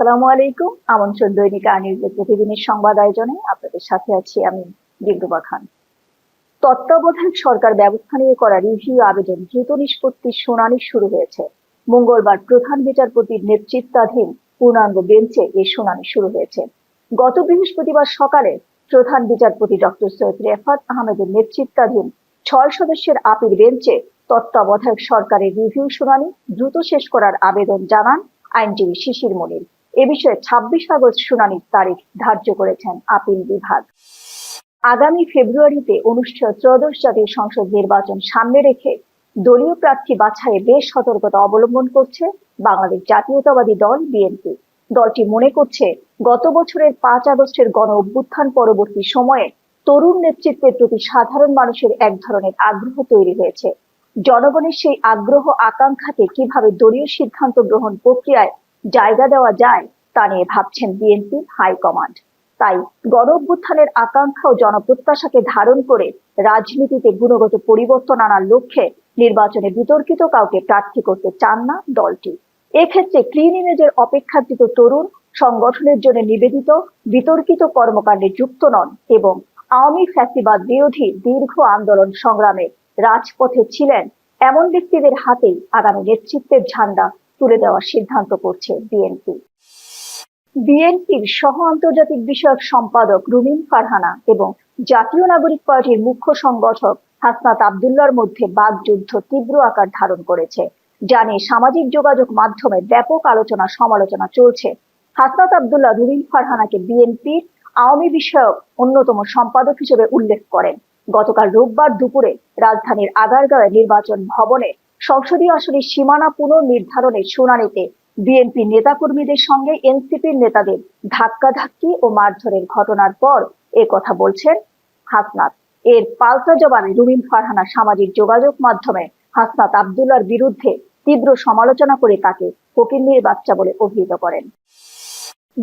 আসসালামু আলাইকুম। আমন্ত্রণ দৈনিক আর নিউজের প্রতিদিনের সংবাদ আয়োজনে আপনাদের সাথে আছি আমি দিলরুবা খান। তত্ত্বাবধায়ক সরকার ব্যবস্থা নিয়ে করা রিভিউ আবেদন দ্রুত নিষ্পত্তির শুনানি শুরু হয়েছে। মঙ্গলবার প্রধান বিচারপতির নেতৃত্বাধীন পূর্ণাঙ্গ বেঞ্চে এই শুনানি শুরু হয়েছে। গত বৃহস্পতিবার সকালে প্রধান বিচারপতি ডক্টর সৈয়দ রেফাত আহমেদের নেতৃত্বাধীন ছয় সদস্যের আপিল বেঞ্চে তত্ত্বাবধায়ক সরকারের রিভিউ শুনানি দ্রুত শেষ করার আবেদন জানান আইনজীবী শিশির মনির। এ বিষয়ে ছাব্বিশ আগস্ট শুনানির তারিখ ধার্য করেছেন আপিল বিভাগ। আগামী ফেব্রুয়ারিতে অনুষ্ঠেয় ত্রয়োদশ জাতীয় সংসদ নির্বাচন সামনে রেখে দলীয় প্রার্থী বাছাইয়ে বেশ সতর্কতা অবলম্বন করছে বাংলাদেশ জাতীয়তাবাদী দল, বিএনপি। দলটি মনে করছে, গত বছরের পাঁচ আগস্টের গণ অভ্যুত্থান পরবর্তী সময়ে তরুণ নেতৃত্বের প্রতি সাধারণ মানুষের এক ধরনের আগ্রহ তৈরি হয়েছে। জনগণের সেই আগ্রহ আকাঙ্ক্ষাতে কীভাবে দলীয় সিদ্ধান্ত গ্রহণ প্রক্রিয়ায় জায়গা দেওয়া যায় তা নিয়ে ভাবছেন বিএনপির হাইকমান্ড। তাই গণ অভ্যুত্থানের আকাঙ্ক্ষা ও জনপ্রত্যাশাকে ধারণ করে রাজনীতিতে গুণগত পরিবর্তন আনার লক্ষ্যে নির্বাচনে বিতর্কিত কাউকে প্রার্থী করতে চান না দলটি। এক্ষেত্রে ক্লিন ইমেজের অপেক্ষাকৃত তরুণ সংগঠনের জন্য নিবেদিত, বিতর্কিত কর্মকাণ্ডে যুক্ত নন এবং আওয়ামী ফ্যাসিবাদ বিরোধী দীর্ঘ আন্দোলন সংগ্রামে রাজপথে ছিলেন এমন ব্যক্তিদের হাতেই আগামী নেতৃত্বের ঝান্ডা তুলে দেওয়ার সিদ্ধান্ত করছে বিএনপি। বিএনপির সহ আন্তর্জাতিক বিষয়ক সম্পাদক রুমিন ফারহানা এবং জাতীয় নাগরিক পার্টির মুখ্য সংগঠক হাসনাত আবদুল্লার মধ্যে বাগযুদ্ধ তীব্র আকার ধারণ করেছে জানে সামাজিক যোগাযোগ মাধ্যমে ব্যাপক আলোচনা সমালোচনা চলছে। হাসনাত আবদুল্লাহ রুমিন ফারহানাকে বিএনপির আওয়ামী বিষয়ক অন্যতম সম্পাদক হিসেবে উল্লেখ করেন। গতকাল রোববার দুপুরে রাজধানীর আগারগাঁওয়ে নির্বাচন ভবনে সংসদীয় আসনের সীমানা পুনর্নির্ধারণের শুনানিতে বিএনপি নেতাকর্মীদের সঙ্গে এনসিপির নেতাদের ধাক্কাধাক্কি ও মারধরের ঘটনার পর এ কথা বলছেন হাসনাত। এর পাল্টা জবাবে রুমিন ফারহানা সামাজিক যোগাযোগ মাধ্যমে হাসনাত আবদুল্লার বিরুদ্ধে তীব্র সমালোচনা করে তাকে ফকিন্নির বাচ্চা বলে অভিহিত করেন।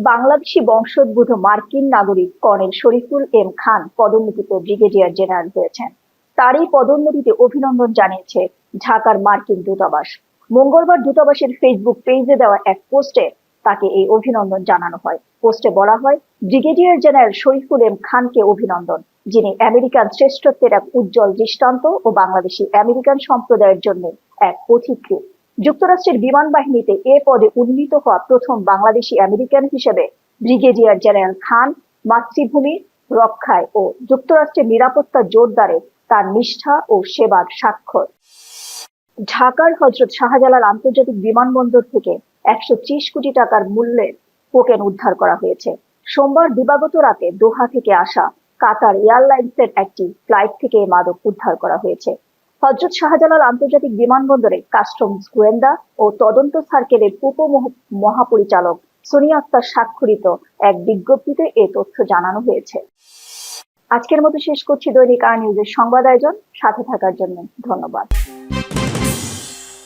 বাংলাদেশি বংশোদ্ভূত মার্কিন নাগরিক কর্নেল শরীফুল এম খান পদোন্নতিতে ব্রিগেডিয়ার জেনারেল হয়েছেন। তারই পদোন্নতিতে অভিনন্দন জানিয়েছে ঢাকার মার্কিন দূতাবাস। মঙ্গলবার দূতাবাসের ফেসবুক পেজে দেওয়া এক পোস্টে তাকে এই অভিনন্দন জানানো হয়। পোস্টে বলা হয়, ব্রিগেডিয়ার জেনারেল শরীফুল এম খানকে অভিনন্দন, যিনি আমেরিকান শ্রেষ্ঠত্বের এক উজ্জ্বল দৃষ্টান্ত ও বাংলাদেশি আমেরিকান সম্প্রদায়ের জন্য এক পথিকৃত যুক্তরাষ্ট্রের বিমান বাহিনীতে এ পদে উন্নীত হওয়া প্রথম বাংলাদেশি আমেরিকান হিসেবে ব্রিগেডিয়ার জেনারেল খান মাতৃভূমি রক্ষায় ও যুক্তরাষ্ট্রের নিরাপত্তা জোরদারে তার নিষ্ঠা ও সেবার স্বাক্ষর। ঢাকার হজরত শাহজালাল আন্তর্জাতিক বিমানবন্দর থেকে একশো কোটি টাকার মূল্যের কোকেন উদ্ধার করা হয়েছে। সোমবার দিবাগত রাতে দোহা থেকে আসা কাতার এয়ারলাইন্সের একটি ফ্লাইট থেকে এই মাদক উদ্ধার করা হয়েছে। হজরত শাহজালাল আন্তর্জাতিক বিমানবন্দরে কাস্টমস গোয়েন্দা ও তদন্ত সার্কেলের উপ মহাপরিচালক সোনিয়া আক্তার স্বাক্ষরিত এক বিজ্ঞপ্তিতে এ তথ্য জানানো হয়েছে। আজকের মতো শেষ করছি দৈনিক আর নিউজের সংবাদ আয়োজন। সাথে থাকার জন্য ধন্যবাদ।